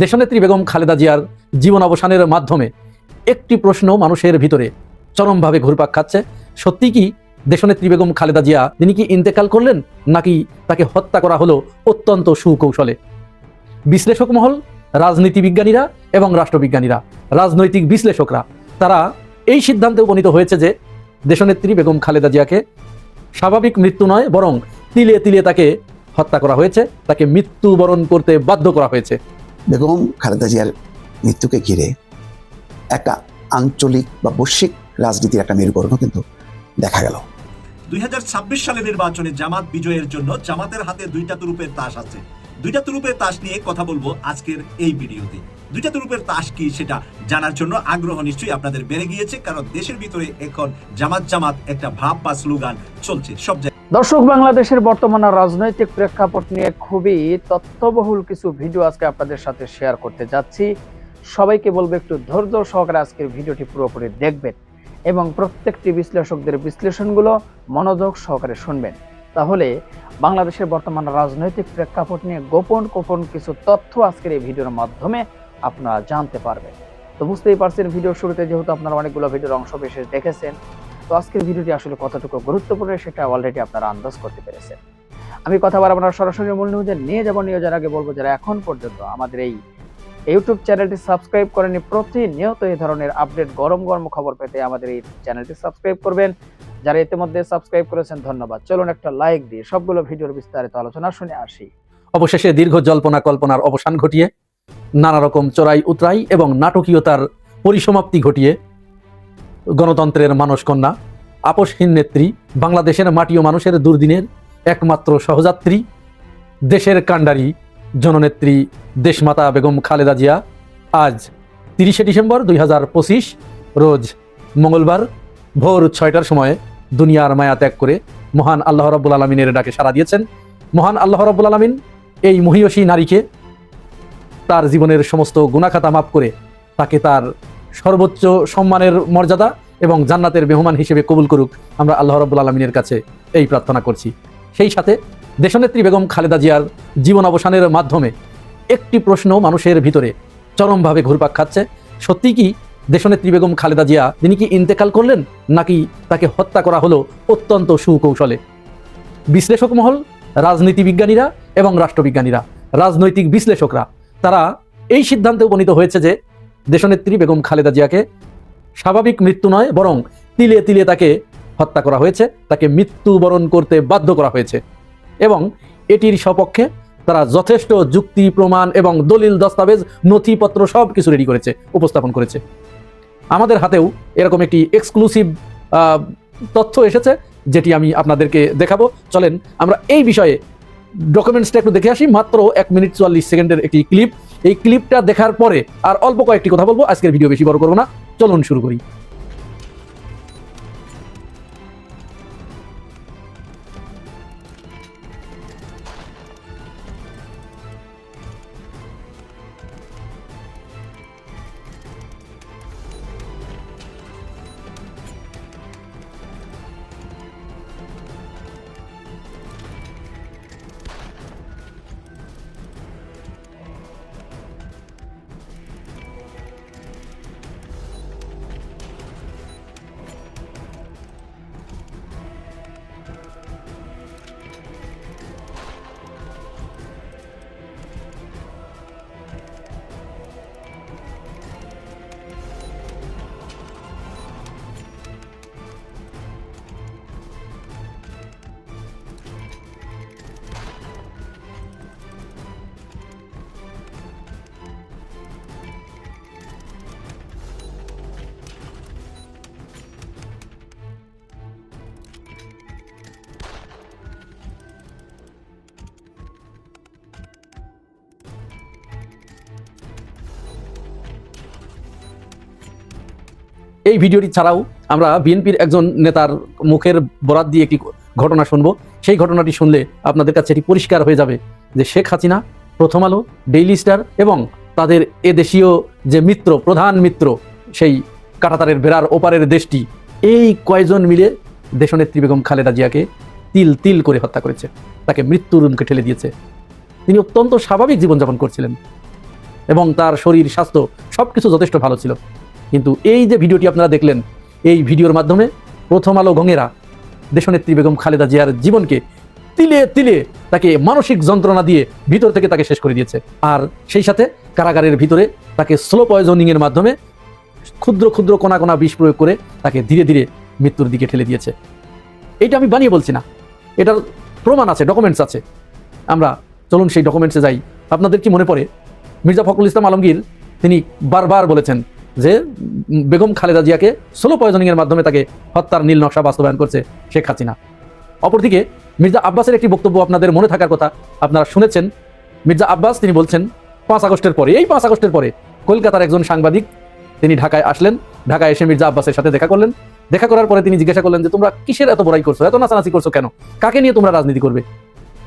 দেশনেত্রী বেগম খালেদা জিয়ার জীবন অবসানের মাধ্যমে একটি প্রশ্ন মানুষের ভিতরে চরমভাবে ঘুরপাক খাচ্ছে। সত্যি কি দেশনেত্রী বেগম খালেদা জিয়া, তিনি কি ইন্তেকাল করলেন নাকি তাকে হত্যা করা হলো অত্যন্ত সুকৌশলে? বিশ্লেষক মহল, রাজনীতি বিজ্ঞানীরা এবং রাষ্ট্রবিজ্ঞানীরা, রাজনৈতিক বিশ্লেষকরা, তারা এই সিদ্ধান্তে উপনীত হয়েছে যে দেশনেত্রী বেগম খালেদা জিয়াকে স্বাভাবিক মৃত্যু নয়, বরং তিলে তিলে তাকে হত্যা করা হয়েছে, তাকে মৃত্যুবরণ করতে বাধ্য করা হয়েছে। বেগম খালেদা জিয়ার মৃত্যুকে ঘিরে একটা আঞ্চলিক বা বৈশ্বিক রাজনীতির একটা মেরুকরণও কিন্তু দেখা গেল। দুই সালের নির্বাচনে জামাত বিজয়ের জন্য জামাতের হাতে দুইটা তুরুপের তাস আছে। দুইটা তুরুপের তাস নিয়ে কথা বলব আজকের এই ভিডিওতে। দুইটা তুরুপের তাস কি সেটা জানার জন্য আগ্রহ নিশ্চয়ই আপনাদের বেড়ে গিয়েছে, কারণ দেশের ভিতরে এখন জামাত জামাত একটা ভাব বা স্লোগান চলছে সব জায়গায়। দর্শক, বাংলাদেশের বর্তমান রাজনৈতিক প্রেক্ষাপট নিয়ে খুবই তথ্যবহুল কিছু ভিডিও আজকে আপনাদের সাথে শেয়ার করতে যাচ্ছি। সবাইকে বলব একটু ধৈর্য সহকারে আজকের ভিডিওটি পুরোপুরি দেখবেন এবং প্রত্যেকটি বিশ্লেষকদের বিশ্লেষণগুলো মনোযোগ সহকারে শুনবেন। তাহলে বাংলাদেশের বর্তমান রাজনৈতিক প্রেক্ষাপট নিয়ে গোপন গোপন কিছু তথ্য আজকের এই ভিডিওর মাধ্যমে আপনারা জানতে পারবেন। তো বুঝতেই পারছেন ভিডিও শুরুতে যেহেতু আপনারা অনেকগুলো ভিডিওর অংশ বিশেষ দেখেছেন তো আজকের ভিডিওটি আসলে কতটুকু গুরুত্বপূর্ণ সেটা অলরেডি আপনারা আন্দাজ করতে পেরেছেন। আমি কথা বলার আপনার সরাসরি মূল নিউজে নিয়ে যাব নিয়ে যাওয়ার আগে বলব, যারা এখন পর্যন্ত আমাদের এই ইউটিউব চ্যানেলটি সাবস্ক্রাইব করেনি প্রতিনিয়ত এই ধরনের আপডেট গরম গরম খবর পেতে আমাদের এই চ্যানেলটি সাবস্ক্রাইব করবেন। যারা ইতিমধ্যে সাবস্ক্রাইব করেছেন, ধন্যবাদ। চলুন একটা লাইক দিয়ে সবগুলো ভিডিওর বিস্তারিত আলোচনা শুনে আসি। অবশেষে দীর্ঘ জল্পনা কল্পনার অবসান ঘটিয়ে, নানা রকম চড়াই উতরাই এবং নাটকীয়তার পরিসমাপ্তি ঘটিয়ে গণতন্ত্রের মানসকন্যা আপসহীন নেত্রী, বাংলাদেশের মাটি ও মানুষের দুর্দিনের একমাত্র সহযাত্রী, দেশের কাণ্ডারি জননেত্রী দেশমাতা বেগম খালেদা জিয়া আজ তিরিশে ডিসেম্বর দুই হাজার পঁচিশ রোজ মঙ্গলবার ভোর ছয়টার সময় দুনিয়ার মায়া ত্যাগ করে মহান আল্লাহ রব্বুল আলমিনের ডাকে সাড়া দিয়েছেন। মহান আল্লাহ রব্বুল আলমিন এই মহিয়সী নারীকে তার জীবনের সমস্ত গুণাখাতা মাফ করে তাকে তার সর্বোচ্চ সম্মানের মর্যাদা এবং জান্নাতের মেহমান হিসেবে কবুল করুক, আমরা আল্লাহ রব্বুল আলমিনের কাছে এই প্রার্থনা করছি। সেই সাথে দেশনেত্রী বেগম খালেদা জিয়ার জীবন অবসানের মাধ্যমে একটি প্রশ্ন মানুষের ভিতরে চরমভাবে ঘুরপাক খাচ্ছে। সত্যি কি দেশনেত্রী বেগম খালেদা জিয়া, তিনি কি ইন্তেকাল করলেন নাকি তাকে হত্যা করা হলো অত্যন্ত সুকৌশলে? বিশ্লেষক মহল, রাজনীতি বিজ্ঞানীরা এবং রাষ্ট্রবিজ্ঞানীরা, রাজনৈতিক বিশ্লেষকরা, তারা এই সিদ্ধান্তে উপনীত হয়েছে যে দেশনেত্রী বেগম খালেদা জিয়াকে স্বাভাবিক মৃত্যু নয়, বরং তিলে তিলে তাকে হত্যা করা হয়েছে, তাকে মৃত্যুবরণ করতে বাধ্য করা হয়েছে। এবং এটির সপক্ষে তারা যথেষ্ট যুক্তি, প্রমাণ এবং দলিল, দস্তাবেজ, নথিপত্র সব কিছু রেডি করেছে, উপস্থাপন করেছে। আমাদের হাতেও এরকম একটি এক্সক্লুসিভ তথ্য এসেছে, যেটি আমি আপনাদেরকে দেখাবো। চলেন আমরা এই বিষয়ে ডকুমেন্টসটা একটু দেখে আসি, মাত্র এক মিনিট চুয়াল্লিশ সেকেন্ডের একটি ক্লিপ এই ক্লিপটা দেখার পরে আর অল্প কয়েকটি কথা বলব, আজকের ভিডিও বেশি বড় করব না। চলুন শুরু করি। এই ভিডিওটি ছাড়াও আমরা বিএনপির একজন নেতার মুখের বরাত দিয়ে একটি ঘটনা শুনব। সেই ঘটনাটি শুনলে আপনাদের কাছে এটি পরিষ্কার হয়ে যাবে যে শেখ হাসিনা, প্রথম আলো ডেইলি স্টার এবং তাদের এ দেশীয় যে মিত্র, প্রধান মিত্র, সেই কাটাতারের বেড়ার ওপারের দেশটি, এই কয়জন মিলে দেশনেত্রী বেগম খালেদা জিয়াকে তিল তিল করে হত্যা করেছে। তাকে মৃত্যুর মুখে ঠেলে দিয়েছে। তিনি অত্যন্ত স্বাভাবিক জীবনযাপন করছিলেন এবং তার শরীর, স্বাস্থ্য সব কিছু যথেষ্ট ভালো ছিল। কিন্তু এই যে ভিডিওটি আপনারা দেখলেন, এই ভিডিওর মাধ্যমে প্রথম আলো গঙেরা দেশনেত্রী বেগম খালেদা জিয়ার জীবনকে তিলে তিলে তাকে মানসিক যন্ত্রণা দিয়ে ভিতর থেকে তাকে শেষ করে দিয়েছে। আর সেই সাথে কারাগারের ভিতরে তাকে স্লো পয়জনিংয়ের মাধ্যমে ক্ষুদ্র ক্ষুদ্র কোনা কোনা বিষ প্রয়োগ করে তাকে ধীরে ধীরে মৃত্যুর দিকে ঠেলে দিয়েছে। এটা আমি বানিয়ে বলছি না। এটার প্রমাণ আছে ডকুমেন্টস আছে। আমরা চলুন সেই ডকুমেন্টসে যাই। আপনাদের কি মনে পড়ে? মির্জা ফখরুল ইসলাম আলমগীর তিনি বারবার বলেছেন যে বেগম খালেদা জিয়াকে স্লো পয়জনিংয়ের মাধ্যমে তাকে হত্যার নীল নকশা বাস্তবায়ন করছে শেখ হাসিনা। অপরদিকে মির্জা আব্বাসের একটি বক্তব্য আপনাদের মনে থাকার কথা আপনারা শুনেছেন। মির্জা আব্বাস তিনি বলছেন, পাঁচ আগস্টের পরে, এই পাঁচ আগস্টের পরে কলকাতার একজন সাংবাদিক তিনি ঢাকায় আসলেন। ঢাকায় এসে মির্জা আব্বাসের সাথে দেখা করলেন। দেখা করার পরে তিনি জিজ্ঞাসা করলেন যে, তোমরা কিসের এত বড়াই করছ? এত নাচানাচি করছ কেন? কাকে নিয়ে তোমরা রাজনীতি করবে?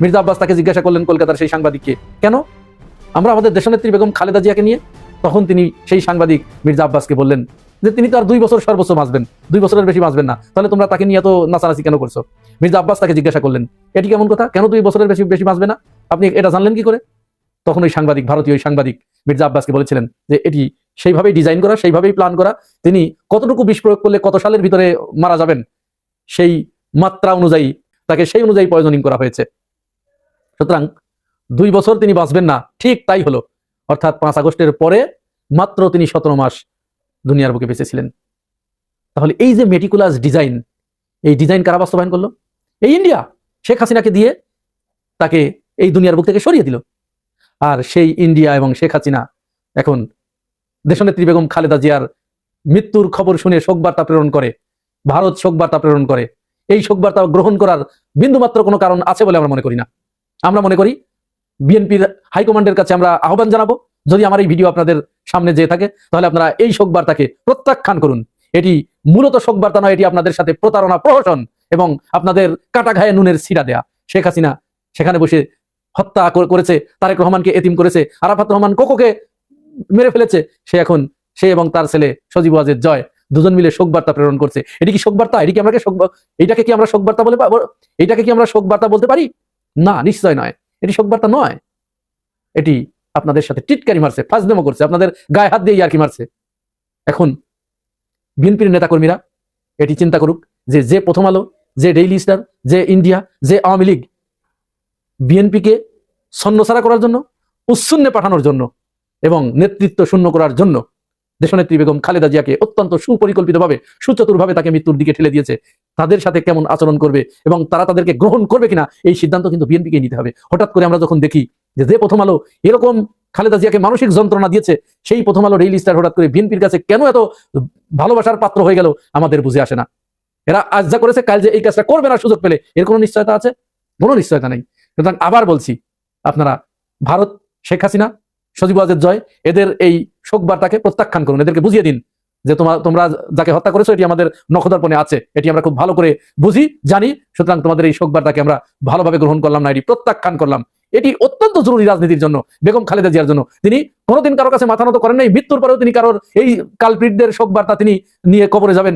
মির্জা আব্বাস তাকে জিজ্ঞাসা করলেন কলকাতার সেই সাংবাদিককে, কেন? আমরা আমাদের দেশনেত্রী বেগম খালেদা জিয়াকে নিয়ে তখন তিনি সেই সাংবাদিক মির্জা আব্বাসকে বললেন যে তিনি তো আর দুই বছর সর্বোচ্চ বাঁচবেন, দুই বছরের বেশি বাঁচবেন না। তাহলে তোমরা তাকে নিয়ে এত নাচানাচি কেন করছ? মির্জা আব্বাস তাকে জিজ্ঞাসা করলেন, এটি কেমন কথা? কেন দুই বছরের বেশি বেশি বাঁচবে না? আপনি এটা জানলেন কি করে? তখন ওই সাংবাদিক, ভারতীয় সাংবাদিক মির্জা আব্বাসকে বলেছিলেন যে, এটি সেইভাবেই ডিজাইন করা, সেইভাবেই প্ল্যান করা। তিনি কতটুকু বিষ প্রয়োগ করলে কত সালের ভিতরে মারা যাবেন, সেই মাত্রা অনুযায়ী, তাকে সেই অনুযায়ী পয়জনিং করা হয়েছে। সুতরাং দুই বছর তিনি বাঁচবেন না, ঠিক তাই হলো। অর্থাৎ পাঁচ আগস্টের পরে মাত্র তিনি সতেরো মাস দুনিয়ার বুকে বেঁচেছিলেন। তাহলে এই যে মেটিকুলাস ডিজাইন এই ডিজাইন কারা বাস্তবায়ন করল? এই ইন্ডিয়া শেখ হাসিনাকে দিয়ে তাকে এই দুনিয়ার বুক থেকে সরিয়ে দিল। আর সেই ইন্ডিয়া এবং শেখ হাসিনা এখন দেশনেত্রী বেগম খালেদা জিয়ার মৃত্যুর খবর শুনে শোকবার্তা প্রেরণ করে, ভারত শোকবার্তা প্রেরণ করে। এই শোকবার্তা গ্রহণ করার বিন্দুমাত্র কোনো কারণ আছে বলে আমরা মনে করি না। আমরা মনে করি বিএনপির হাইকমান্ডের কাছে আমরা আহ্বান জানাব। যদি আমার এই ভিডিও আপনাদের সামনে যেয়ে থাকে, তাহলে আপনারা এই শোকবার্তাকে প্রত্যাখ্যান করুন। এটি মূলত শোকবার্তা নয়, এটি আপনাদের সাথে প্রতারণা, প্রহসন এবং আপনাদের কাটা ঘায়ে নুনের সিরা দেয়া। শেখ হাসিনা সেখানে বসে হত্যা করে- করেছে, তারেক রহমানকে এতিম করেছে, আরাফাত রহমান কোকোকে মেরে ফেলেছে, সে এখন সে এবং তার ছেলে সজীব ওয়াজের জয় দুজন মিলে শোকবার্তা প্রেরণ করছে। এটি কি শোকবার্তা? এটি কি আমরা শোক এইটাকে কি আমরা শোকবার্তা বলে এইটাকে কি আমরা শোকবার্তা বলতে পারি? না, নিশ্চয় নয়। এটি শোকবার্তা নয়। এটি আপনাদের সাথে টিটকারি মারছে ফাজদেমো করছে, আপনাদের গায়ে হাত দিয়ে ইয়ার্কি মারছে। এখন বিএনপির নেতাকর্মীরা এটি চিন্তা করুক যে যে প্রথম আলো, যে ডেইলি স্টার, যে ইন্ডিয়া, যে আওয়ামী লীগ, বিএনপিকে ছন্নছাড়া করার জন্য, উচ্ছন্নে পাঠানোর জন্য এবং নেতৃত্ব শূন্য করার জন্য দেশনেত্রী বেগম খালেদা জিয়াকে অত্যন্ত সুপরিকল্পিতভাবে, সুচতুরভাবে তাকে মৃত্যুর দিকে ঠেলে দিয়েছে। তাদের সাথে কেমন আচরণ করবে এবং তারা তাদেরকে গ্রহণ করবে কিনা, এই সিদ্ধান্ত কিন্তু বিএনপিকে নিতে হবে। হঠাৎ করে আমরা যখন দেখি যে যে প্রথম আলো এরকম খালেদা জিয়াকে মানসিক যন্ত্রণা দিয়েছে, সেই প্রথম আলো ডেইলি স্টার হঠাৎ করে বিএনপির কাছে কেন এত ভালোবাসার পাত্র হয়ে গেল, আমাদের বুঝে আসে না। এরা আজ যা করেছে, কাল যে এই কাজটা করবে না সুযোগ পেলে, এর কোনো নিশ্চয়তা আছে? কোনো নিশ্চয়তা নেই। সুতরাং আবার বলছি, আপনারা, ভারত, শেখ হাসিনা সজীব ওয়াজের জয়, এদের এই শোক বার্তাকে প্রত্যাখ্যান করুন, এদেরকে বুঝিয়ে দিন যে তোমার তোমরা যাকে হত্যা করেছ, এটি আমাদের নখদর্পণে আছে, এটি আমরা খুব ভালো করে বুঝি, জানি, সুতরাং তোমাদের এই শোক বার্তাকে আমরা ভালোভাবে গ্রহণ করলাম না, এটি প্রত্যাখ্যান করলাম। এটি অত্যন্ত জরুরি রাজনীতির জন্য, বেগম খালেদা জিয়ার জন্য। তিনি কোনোদিন কারও কাছে মাথা নত করেন নাই, মৃত্যুর পরেও তিনি কারোর এই কালপ্রিটদের শোক বার্তা তিনি নিয়ে কবরে যাবেন।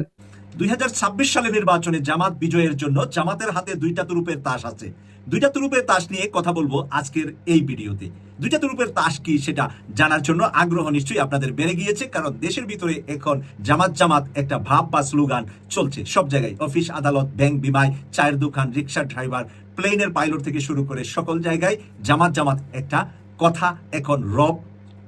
দুই হাজার ছাব্বিশ সালে নির্বাচনে জামাত বিজয়ের জন্য জামাতের হাতে দুইটা তুরুপের তাস আছে। দুইটা তুরুপের তাস নিয়ে কথা বলব আজকের এই ভিডিওতে। দুইটা তুরুপের তাস কি সেটা জানার জন্য আগ্রহ নিশ্চয়ই আপনাদের বেড়ে গিয়েছে, কারণ দেশের ভিতরে এখন জামাত জামাত একটা ভাব বা স্লোগান চলছে। সব জায়গায় অফিস, আদালত, ব্যাংক, বিমায়, চায়ের দোকান, রিক্সা ড্রাইভার, প্লেনের পাইলট থেকে শুরু করে সকল জায়গায় জামাত জামাত একটা কথা এখন রব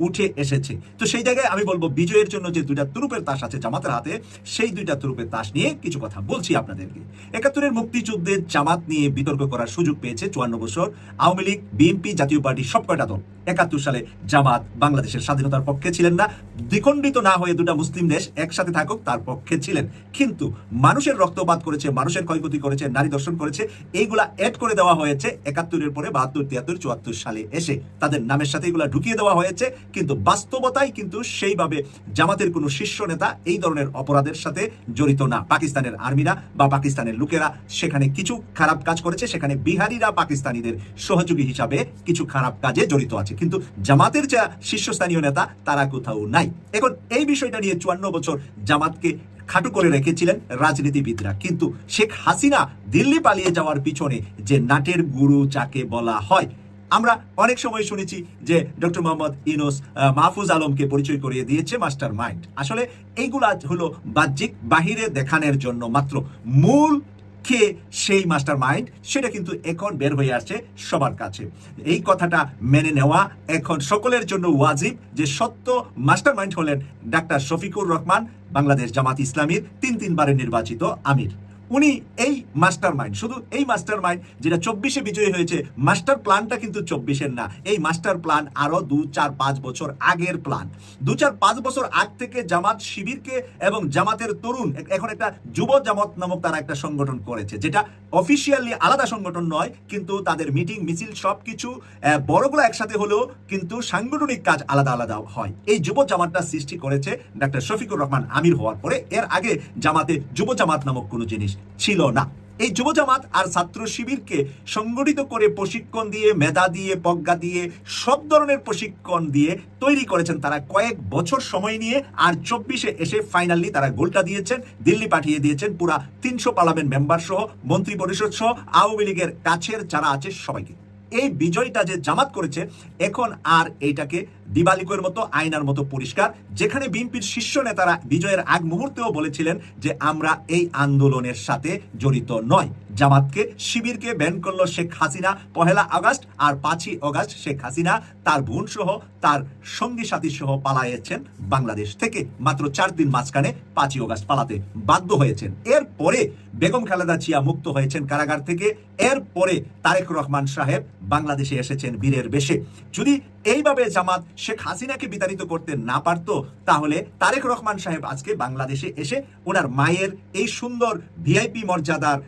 উঠে এসেছে। তো সেই জায়গায় আমি বলব, বিজয়ের জন্য যে দুইটা তুরুপের তাস আছে জামাতের হাতে, সেই দুইটা তুরুপের তাস নিয়ে কিছু কথা বলছি আপনাদেরকে। একাত্তরের মুক্তিযুদ্ধে জামাত নিয়ে বিতর্ক করার সুযোগ পেয়েছে চুয়ান্ন বছর আওয়ামী লীগ, বিএনপি, জাতীয় পার্টি, সব কয়টা দল। একাত্তর সালে জামাত বাংলাদেশের স্বাধীনতার পক্ষে ছিলেন না। দ্বিখণ্ডিত না হয়ে দুটা মুসলিম দেশ একসাথে থাকুক, তার পক্ষে ছিলেন। কিন্তু মানুষের রক্তপাত করেছে, মানুষের ক্ষয়ক্ষতি করেছে, নারী দর্শন করেছে, এইগুলা অ্যাড করে দেওয়া হয়েছে। একাত্তরের পরে বাহাত্তর, তিয়াত্তর, চুয়াত্তর সালে এসে তাদের নামের সাথে এগুলা ঢুকিয়ে দেওয়া হয়েছে। কিন্তু বাস্তবতায় কিন্তু সেইভাবে জামাতের কোনো শীর্ষ নেতা এই ধরনের অপরাধের সাথে জড়িত না। পাকিস্তানের আর্মিরা বা পাকিস্তানের লোকেরা সেখানে কিছু খারাপ কাজ করেছে, সেখানে বিহারিরা পাকিস্তানিদের সহযোগী হিসাবে কিছু খারাপ কাজে জড়িত আছে। কিন্তু জামাতের যা শীর্ষস্থানীয় নেতা, তারা কোথাও নাই। এখন এই বিষয়টা নিয়ে চুয়ান্ন বছর জামাতকে খাটু করে রেখেছিলেন রাজনীতিবিদরা। কিন্তু শেখ হাসিনা দিল্লি পালিয়ে যাওয়ার পিছনে যে নাটের গুরু যাকে বলা হয় আমরা অনেক সময় শুনেছি যে ডক্টর মোহাম্মদ ইনোস মাহফুজ আলমকে পরিচয় করিয়ে দিয়েছে মাস্টার মাইন্ড। আসলে এইগুলা হলো বাহ্যিক বাহিরে দেখানোর জন্য মাত্র মূল কে সেই মাস্টার মাইন্ড, সেটা কিন্তু এখন বের হয়ে আসছে সবার কাছে। এই কথাটা মেনে নেওয়া এখন সকলের জন্য ওয়াজিব যে সত্য মাস্টার মাইন্ড হলেন ডাক্তার শফিকুর রহমান, বাংলাদেশ জামাত ইসলামীর তিন তিনবারের নির্বাচিত আমির। উনি এই মাস্টার মাইন্ড শুধু এই মাস্টার মাইন্ড যেটা চব্বিশে বিজয়ী হয়েছে মাস্টার প্ল্যানটা কিন্তু চব্বিশের না। এই মাস্টার প্ল্যান আরও দু চার পাঁচ বছর আগের প্ল্যান দু চার পাঁচ বছর আগ থেকে জামাত শিবিরকে এবং জামাতের তরুণ এখন একটা যুব জামাত নামক তারা একটা সংগঠন করেছে যেটা অফিসিয়ালি আলাদা সংগঠন নয় কিন্তু তাদের মিটিং মিছিল সবকিছু আহ, বড়গুলো একসাথে হলেও কিন্তু সাংগঠনিক কাজ আলাদা আলাদা হয়। এই যুব জামাতটা সৃষ্টি করেছে ডাক্তার শফিকুর রহমান আমির হওয়ার পরে। এর আগে জামাতে যুব জামাত নামক কোনো জিনিস ছিল না। এই যুব জামাত আর ছাত্র শিবিরকে সংগঠিত করে প্রশিক্ষণ দিয়ে, মেধা দিয়ে, প্রজ্ঞা দিয়ে, সব ধরনের প্রশিক্ষণ দিয়ে তৈরি করেছেন তারা। কয়েক বছর সময় নিয়ে আর চব্বিশে এসে ফাইনালি তারা গোলটা দিয়েছেন, দিল্লি পাঠিয়ে দিয়েছেন পুরা তিনশো পার্লামেন্ট মেম্বার সহ, মন্ত্রী পরিষদ সহ, আওয়ামী লীগের কাছের যারা আছে সবাইকে। এই বিজয়টা যে জামাত করেছে, এখন আর এইটাকে দিবালিকের মতো আয়নার মতো পরিষ্কার, যেখানে বিএনপির শীর্ষ নেতারা বিজয়ের আগ মুহূর্তেও বলেছিলেন যে আমরা এই আন্দোলনের সাথে জড়িত নয়। জামাতকে, শিবিরকে ব্যান করল শেখ হাসিনা পহেলা আগস্ট আর পাঁচই আগস্ট শেখ হাসিনা তার বোন সহ তার সঙ্গী সাথী সহ পালাইয়েছেন বাংলাদেশ থেকে। মাত্র চার দিন মাঝখানে পাঁচই আগস্ট পালাতে বাধ্য হয়েছেন। এরপরে বেগম খালেদা জিয়া মুক্ত হয়েছেন কারাগার থেকে। এরপরে তারেক রহমান সাহেব বাংলাদেশে এসেছেন বীরের বেশে। যদি এইভাবে জামাত শেখ হাসিনাকে বিতাড়িত করতে না পারত, তাহলে তারেক রহমান সাহেব আজকে বাংলাদেশে এসে ওনার মায়ের এই সুন্দর ভিআইপি মর্যাদার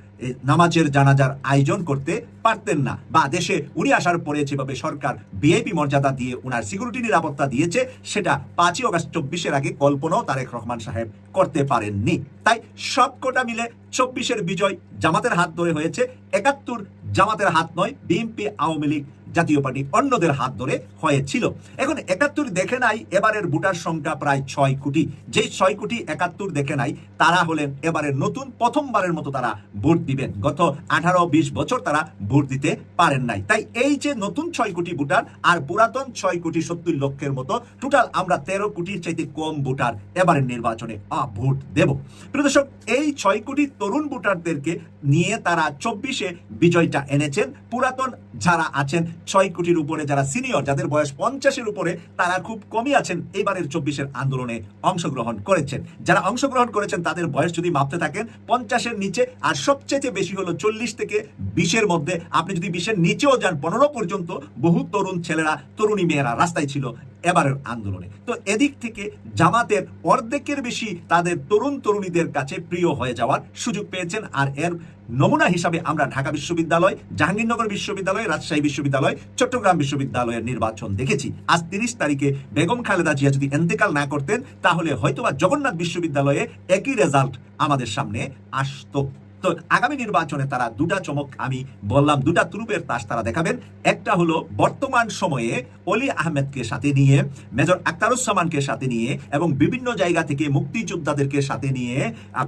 নামাজের জানাজার আয়োজন করতে পারতেন না। বা দেশে উনি আসার পরে যেভাবে সরকার ভিআইপি মর্যাদা দিয়ে ওনার সিকিউরিটি নিরাপত্তা দিয়েছে, সেটা পাঁচই অগস্ট চব্বিশের আগে কল্পনাও তারেক রহমান সাহেব করতে পারেননি। তাই সবকটা মিলে চব্বিশের বিজয় জামাতের হাত ধরে হয়েছে। একাত্তর জামাতের হাত নয়, বিএনপি, আওয়ামী লীগ জাতীয় পার্টি অন্যদের হাত ধরে হয়েছিল। এখন একাত্তর দেখে নাই, এবারের ভোটার সংখ্যা প্রায় ছয় কোটি। যেই ছয় কোটি একাত্তর দেখে নাই, তারা হলেন এবারের নতুন প্রথমবারের মতো তারা ভোট দিবেন। গত আঠারো বিশ বছর তারা ভোট দিতে পারেন নাই। তাই এই যে নতুন ছয় কোটি ভোটার আর পুরাতন ছয় কোটি সত্তর লক্ষের মতো, টোটাল আমরা তেরো কোটির চাইতে কম ভোটার এবারের নির্বাচনে ভোট দেব। প্রিয় দর্শক, এই ছয় কোটি তরুণ ভোটারদেরকে নিয়ে তারা চব্বিশে বিজয়টা এনেছেন। পুরাতন যারা আছেন ছয় কোটির উপরে যারা সিনিয়র যাদের বয়স পঞ্চাশের উপরে, তারা খুব কমই আছেন। এবারের চব্বিশের আন্দোলনে অংশগ্রহণ করেছেন। যারা অংশগ্রহণ করেছেন, তাদের বয়স যদি মাপতে থাকেন, পঞ্চাশের নিচে আর সবচেয়ে বেশি হলো চল্লিশ থেকে বিশের মধ্যে। আপনি যদি বিশের নিচেও যান, পনেরো পর্যন্ত বহু তরুণ ছেলেরা, তরুণী মেয়েরা রাস্তায় ছিল। এবারের আন্দোলনে। তো এদিক থেকে জামাতের অর্ধেকের বেশি তাদের তরুণ তরুণীদের কাছে প্রিয় হয়ে যাওয়ার সুযোগ পেয়েছেন, আর এর নমুনা হিসাবে আমরা ঢাকা বিশ্ববিদ্যালয়, জাহাঙ্গীরনগর বিশ্ববিদ্যালয়, রাজশাহী বিশ্ববিদ্যালয়, চট্টগ্রাম বিশ্ববিদ্যালয়ের নির্বাচন দেখেছি। আজ তিরিশ তারিখে বেগম খালেদা জিয়া যদি এন্তেকাল না করতেন, তাহলে হয়তোবা জগন্নাথ বিশ্ববিদ্যালয়ে একই রেজাল্ট আমাদের সামনে আসতো। তো আগামী নির্বাচনে তারা দুটা চমক, আমি বললাম দুটা তুরুপের তাস তারা দেখাবেন। একটা হলো বর্তমান সময়ে অলি আহমেদকে সাথে নিয়ে, মেজর আক্তারুজ্জামানকে সাথে নিয়ে এবং বিভিন্ন জায়গা থেকে মুক্তিযোদ্ধাদেরকে সাথে নিয়ে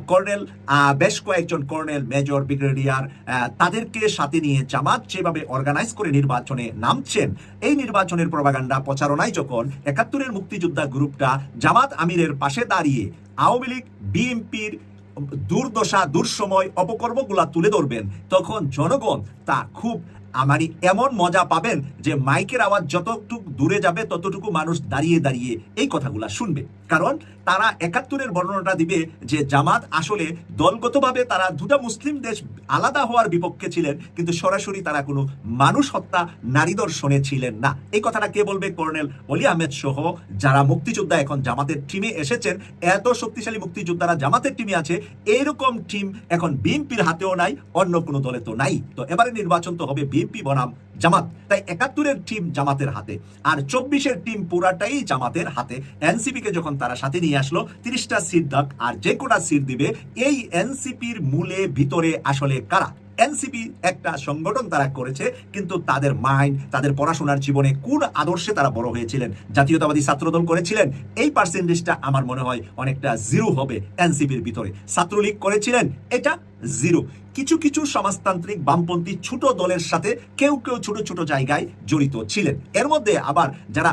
কর্নেল বেশ কয়েকজন কর্নেল, মেজর, ব্রিগেডিয়ার তাদেরকে সাথে নিয়ে জামাত যেভাবে অর্গানাইজ করে নির্বাচনে নামছেন, এই নির্বাচনের প্রবাগান্ডা প্রচারণায় যখন একাত্তরের মুক্তিযোদ্ধা গ্রুপটা জামাত আমিরের পাশে দাঁড়িয়ে আওয়ামী লীগ বিএনপির দুর্দশা দুঃসময় অপকর্মগুলা তুলে ধরবেন তখন জনগণ তা খুব আমারই এমন মজা পাবেন যে মাইকের আওয়াজ যতটুকু দূরে যাবে, ততটুকু মানুষ দাঁড়িয়ে দাঁড়িয়ে এই কথাগুলা শুনবে। কারণ তারা একাত্তরের বর্ণনাটা দিবে যে জামাত আসলে দলগতভাবে তারা দুটা মুসলিম দেশ আলাদা হওয়ার বিপক্ষে ছিলেন, কিন্তু সরাসরি তারা কোনো মানুষ হত্যা, নারী দর্শনে ছিলেন না। এই কথাটা কে বলবে? কর্নেল অলি আহমেদ সহ যারা মুক্তিযোদ্ধা এখন জামাতের টিমে এসেছেন, এত শক্তিশালী মুক্তিযোদ্ধারা জামাতের টিমে আছে, এইরকম টিম এখন বিএনপির হাতেও নাই, অন্য কোনো দলে তো নাই। তো এবারে নির্বাচন তো হবে বিএনপি বনাম জামাত। তাই একাত্তরের টিম জামাতের হাতে। আর চব্বিশের টিম পুরাটাই জামাতের হাতে। এনসিপি কে যখন তারা সাথে নিয়ে আসলো, তিরিশটা সিট দাক আর যে কোটা সিট দিবে, এই এনসিপির মূলে, ভিতরে আসলে কারা? এনসিপি একটা সংগঠন তারা করেছে, কিন্তু তাদের মাইন্ড তাদের পড়াশোনার জীবনে কোন আদর্শে তারা বড় হয়েছিলেন? জাতীয়তাবাদী ছাত্রদল করেছিলেন। এই পার্সেন্টেজটা আমার মনে হয় অনেকটা জিরো হবে এনসিপির ভিতরে। ছাত্রলীগ করেছিলেন, এটা জিরো। কিছু কিছু সমাজতান্ত্রিক বামপন্থী ছোট দলের সাথে কেউ কেউ ছোট ছোট জায়গায় জড়িত ছিলেন। এর মধ্যে আবার যারা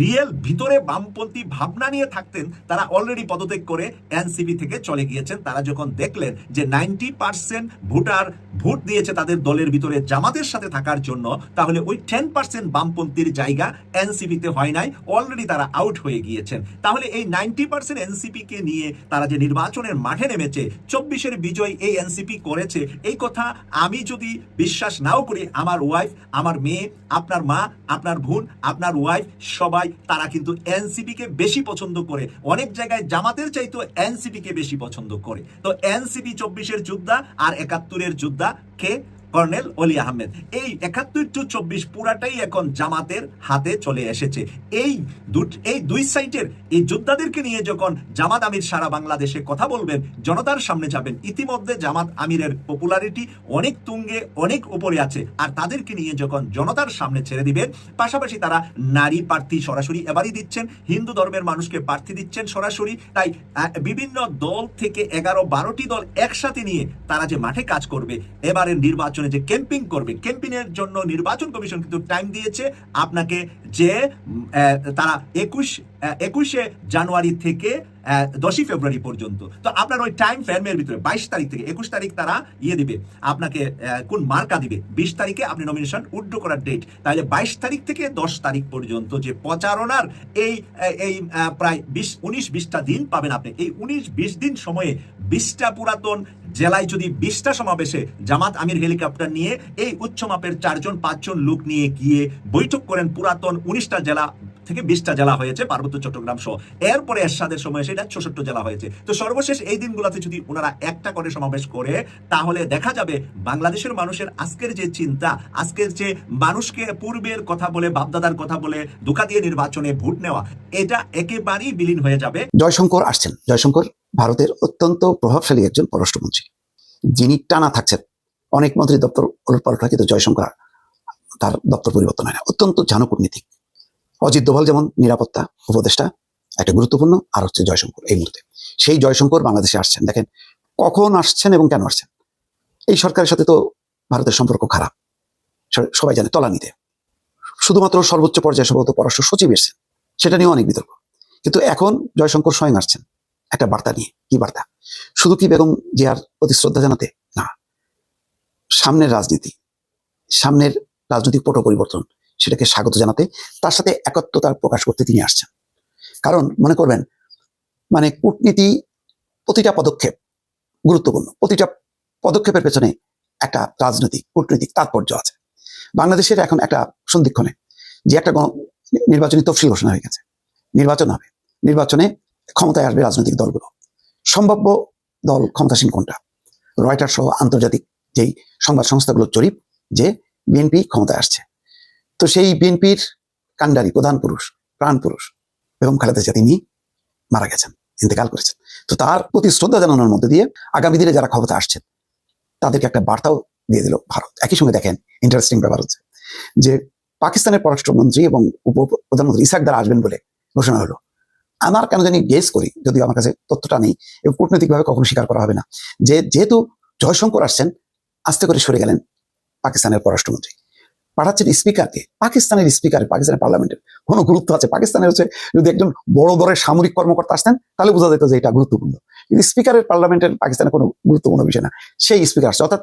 রিয়েল ভিতরে বামপন্থী ভাবনা নিয়ে থাকতেন, তারা অলরেডি পদত্যাগ করে এনসিপি থেকে চলে গিয়েছেন। তারা যখন দেখলেন যে নাইনটি পার্সেন্ট ভোটার ভোট দিয়েছে তাদের দলের ভিতরে জামাতের সাথে থাকার জন্য, তাহলে ওই টেন পার্সেন্ট বামপন্থীর জায়গা এনসিপিতে হয় নাই অলরেডি তারা আউট হয়ে গিয়েছেন। তাহলে এই নাইনটি পার্সেন্ট এনসিপি কে নিয়ে তারা যে নির্বাচনের মাঠে নেমেছে, চব্বিশের বিজয় এই এনসিপি করেছে, এই কথা আমি যদি বিশ্বাস নাও করি, আমার ওয়াইফ আমার মেয়ে, আপনার মা, আপনার বোন, আপনার ওয়াইফ সবাই, তারা কিন্তু এনসিপি কে বেশি পছন্দ করে। অনেক জায়গায় জামাতের চাইতো এনসিপি কে বেশি পছন্দ করে। তো এনসিপি চব্বিশের যোদ্ধা আর একাত্তরের যোদ্ধা কে? কর্নেল অলি আহমেদ, এই একাত্তর টু চব্বিশ পুরাটাই এখন জামাতের হাতে চলে এসেছে। এই এই দুই সাইটের এই যোদ্ধাদেরকে নিয়ে যখন জামাত আমির সারা বাংলাদেশে কথা বলবেন, জনতার সামনে যাবেন, ইতিমধ্যে জামাত আমিরের পপুলারিটি অনেক তুঙ্গে, অনেক উপরে আছে। আর তাদেরকে নিয়ে যখন জনতার সামনে ছেড়ে দিবেন, পাশাপাশি তারা নারী প্রার্থী সরাসরি এবারই দিচ্ছেন, হিন্দু ধর্মের মানুষকে প্রার্থী দিচ্ছেন সরাসরি। তাই বিভিন্ন দল থেকে এগারো বারোটি দল একসাথে নিয়ে তারা যে মাঠে কাজ করবে, এবারের নির্বাচনে যে ক্যাম্পিং করবে। ক্যাম্পিংয়ের জন্য নির্বাচন কমিশন কিন্তু টাইম দিয়েছে। আপনাকে যে তারা একুশ একুশে জানুয়ারি থেকে দশই ফেব্রুয়ারি পর্যন্ত। তো আপনার ওই টাইম ফ্রেমের ভিতরে, বাইশ তারিখ থেকে, একুশ তারিখ তারা ইয়ে দিবে, আপনাকে কোন মার্কা দিবে। বিশ তারিখে আপনি নমিনেশন উড্ড করার ডেট তাহলে বাইশ তারিখ থেকে দশ তারিখ পর্যন্ত যে প্রচারণার এই এই প্রায় বিশ, উনিশ, বিশটা দিন পাবেন আপনি। এই উনিশ, বিশ দিন সময়ে বিশটা পুরাতন জেলায় যদি বিশটা সমাবেশে জামাত আমির হেলিকপ্টার নিয়ে এই উচ্চ মাপের চারজন, পাঁচজন লোক নিয়ে গিয়ে বৈঠক করেন পুরাতন উনিশটা জেলা থেকে বিশটা জেলা হয়েছে, পার্বত্য চট্টগ্রাম সহ। এরপরে এরশাদের সময় সেটা চৌষট্টি জেলা হয়েছে। তো সর্বশেষ এই দিনগুলোতে যদি ওনারা একটা করে সমাবেশ করে, তাহলে দেখা যাবে বাংলাদেশের মানুষের আজকের যে চিন্তা, আজকের যে মানুষকে পূর্বের কথা বলে, বাপদাদার কথা বলে ধোকা দিয়ে নির্বাচনে ভোট নেওয়া, এটা একেবারেই বিলীন হয়ে যাবে। জয়শঙ্কর আসছেন। জয়শঙ্কর ভারতের অত্যন্ত প্রভাবশালী একজন পররাষ্ট্রমন্ত্রী। যিনি টানা থাকছেন। অনেক মন্ত্রী দপ্তর পাল্টা কিন্তু জয়শঙ্কর তার দপ্তর পরিবর্তন হয় না। অত্যন্ত জানকূটনীতিক। অজিত দোভাল যেমন নিরাপত্তা উপদেষ্টা, একটা গুরুত্বপূর্ণ, আর হচ্ছে জয়শঙ্কর এই মুহূর্তে। সেই জয়শঙ্কর বাংলাদেশে আসছেন। দেখেন, কখন আসছেন এবং কেন আসছেন? এই সরকারের সাথে তো ভারতের সম্পর্ক খারাপ। সবাই জানে, তলানিতে। শুধুমাত্র সর্বোচ্চ পর্যায়ে সম্ভবত পররাষ্ট্র সচিব এসেছেন। সেটা নিয়েও অনেক বিতর্ক। কিন্তু এখন জয়শঙ্কর স্বয়ং আসছেন। একটা বার্তা নিয়ে। কি বার্তা? শুধু কি বেগম জিয়ার প্রতি শ্রদ্ধা জানাতে? না। সামনের রাজনীতি, সামনের রাজনৈতিক পট পরিবর্তন সেটাকে স্বাগত জানাতে তার সাথে একত্রতা প্রকাশ করতে তিনি আসছেন। কারণ মনে করবেন মানে কূটনীতি প্রতিটা পদক্ষেপ গুরুত্বপূর্ণ। প্রতিটা পদক্ষেপের পেছনে একটা রাজনৈতিক, কূটনৈতিক তাৎপর্য আছে। বাংলাদেশের এখন একটা সন্ধিক্ষণে যে একটা নির্বাচনী তফসিল ঘোষণা হয়ে গেছে। নির্বাচন হবে। নির্বাচনে ক্ষমতায় আসবে রাজনৈতিক দলগুলো। সম্ভাব্য দল ক্ষমতাসীন কোনটা? রয়টার সহ আন্তর্জাতিক যেই সংবাদ সংস্থাগুলোর জরিপ যে বিএনপি ক্ষমতায় আসছে। তো সেই বিএনপির কাণ্ডারি প্রধান পুরুষ, প্রাণ পুরুষ, বেগম খালেদা জিয়া, তিনি মারা গেছেন, ইন্তেকাল করেছেন। তো তার প্রতি শ্রদ্ধা জানানোর মধ্যে দিয়ে আগামী দিনে যারা ক্ষমতা আসছেন, তাদেরকে একটা বার্তাও দিয়ে দিল ভারত। একই সঙ্গে দেখেন ইন্টারেস্টিং ব্যাপার হচ্ছে যে পাকিস্তানের পররাষ্ট্রমন্ত্রী এবং উপ প্রধানমন্ত্রী ইসাক দ্বারা আসবেন বলে ঘোষণা হলো। আমার কেন জানি গেস করি, যদিও আমার কাছে তথ্যটা নেই, এবং কূটনৈতিকভাবে কখনো স্বীকার করা হবে না। যে, যেহেতু জয়শঙ্কর আসছেন, আস্তে করে সরে গেলেন পাকিস্তানের পররাষ্ট্রমন্ত্রী। পাঠাচ্ছেন স্পিকারকে, পাকিস্তানের স্পিকার, পাকিস্তানের পার্লামেন্টের। কোনো গুরুত্ব আছে? পাকিস্তানের হচ্ছে যদি একজন বড় দরের সামরিক কর্মকর্তা আসতেন, তাহলে বোঝা যেত যে এটা গুরুত্বপূর্ণ। কিন্তু স্পিকারের পার্লামেন্টের পাকিস্তানের কোনো গুরুত্বপূর্ণ বিষয় না। সেই স্পিকার আসছে। অর্থাৎ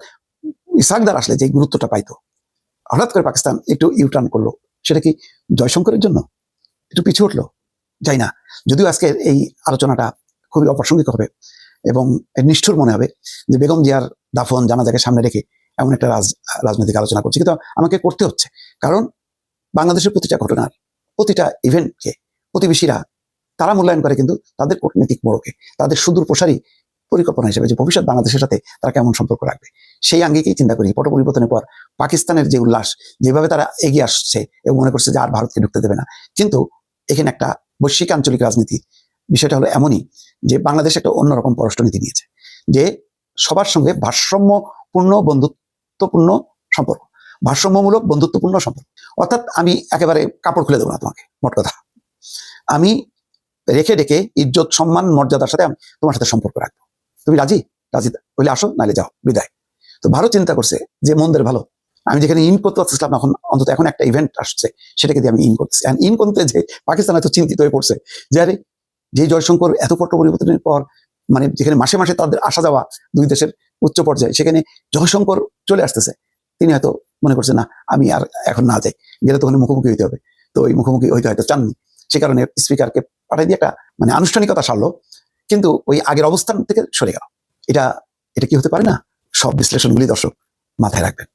ইসাকদার আসলে যে গুরুত্বটা পাইতো। হঠাৎ করে পাকিস্তান একটু ইউটার্ন করল। সেটা কি জয়শঙ্করের জন্য? একটু পিছু উঠল? যাই না। যদিও আজকে এই আলোচনাটা খুবই অপ্রাসঙ্গিক হবে এবং নিষ্ঠুর মনে হবে যে বেগম জিয়ার দাফন জানাজাকে সামনে রেখে এমন একটা রাজ, রাজনৈতিক আলোচনা করছি। কিন্তু আমাকে করতে হচ্ছে। কারণ বাংলাদেশের প্রতিটা ঘটনার, প্রতিটা ইভেন্টকে প্রতিবেশীরা, তারা মূল্যায়ন করে কিন্তু তাদের কূটনৈতিক মোড়কে, তাদের সুদূর প্রসারী পরিকল্পনা হিসেবে যে ভবিষ্যৎ বাংলাদেশের সাথে তারা কেমন সম্পর্ক রাখবে। সেই আঙ্গিকেই চিন্তা করি পট পরিবর্তনের পর পাকিস্তানের যে উল্লাস, যেভাবে তারা এগিয়ে আসছে এবং মনে করছে যে আর ভারতকে ঢুকতে দেবে না। কিন্তু এখানে একটা বৈশ্বিক আঞ্চলিক রাজনীতি, বিষয়টা হলো এমনই যে বাংলাদেশ একটা অন্যরকম পররাষ্ট্রনীতি নিয়েছে। যে সবার সঙ্গে ভারসাম্যপূর্ণ বন্ধুত্বপূর্ণ সম্পর্ক, ভারসাম্যমূলক বন্ধুত্বপূর্ণ সম্পর্ক। অর্থাৎ আমি একেবারে কাপড় খুলে দেবো না তোমাকে, মোট কথা। আমি রেখে রেখে ইজ্জত, সম্মান, মর্যাদার সাথে আমি তোমার সাথে সম্পর্ক রাখব। তুমি রাজি? রাজি হইলে আসো নাহলে যাও। বিদায়। তো ভারত চিন্তা করছে যে মন্দের ভালো। আমি যেখানে ইন করতে পারছিলাম এখন অন্তত এখন একটা ইভেন্ট আসছে, সেটাকে দিয়ে আমি ইন করতেছি। ইন করতে যে পাকিস্তান এত চিন্তিত হয়ে পড়ছে যে আরে, যে জয়শঙ্কর এত পট পরিবর্তনের পর মানে যেখানে মাসে মাসে তাদের আসা যাওয়া দুই দেশের উচ্চ পর্যায়ে, সেখানে জয়শঙ্কর চলে আসতেছে। তিনি হয়তো মনে করছে না, আমি আর এখন না যাই, গেলে তো ওখানে মুখোমুখি হইতে হবে। তো ওই মুখোমুখি হইতে হয়তো চাননি। সে কারণে স্পিকারকে পাঠিয়ে দিয়ে একটা মানে আনুষ্ঠানিকতা সারলো, কিন্তু ওই আগের অবস্থান থেকে সরে গেল। এটা এটা কি হতে পারে না? সব বিশ্লেষণগুলি দর্শক মাথায় রাখবেন।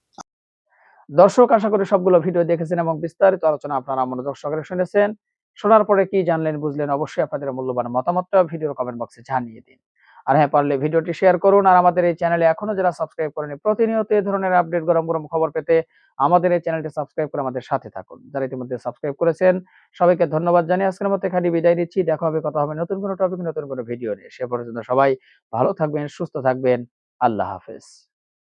দর্শক, আশা করি সবগুলো ভিডিও দেখেছেন এবং বিস্তারিত আলোচনা আপনারা মনোযোগ সহকারে শুনেছেন। শোনার পরে কি জানলেন, বুঝলেন, অবশ্যই আপনাদের মূল্যবান মতামতটা ভিডিওর কমেন্ট বক্সে জানিয়ে দিন। আর হ্যাঁ পারলে ভিডিওটি শেয়ার করুন। আর আমাদের এই চ্যানেলে এখনও যারা সাবস্ক্রাইব করেনি, প্রতিনিয়ত এই ধরনের আপডেট গরম গরম খবর পেতে আমাদের এই চ্যানেলটি সাবস্ক্রাইব করে আমাদের সাথে থাকুন। যারা ইতিমধ্যে সাবস্ক্রাইব করেছেন, সবাইকে ধন্যবাদ জানিয়ে আজকের মতো এখানে বিদায় দিচ্ছি দেখা হবে, কথা হবে নতুন কোনো টপিক নতুন কোনো ভিডিও নিয়ে। সে পর্যন্ত সবাই ভালো থাকবেন, সুস্থ থাকবেন। আল্লাহ হাফেজ।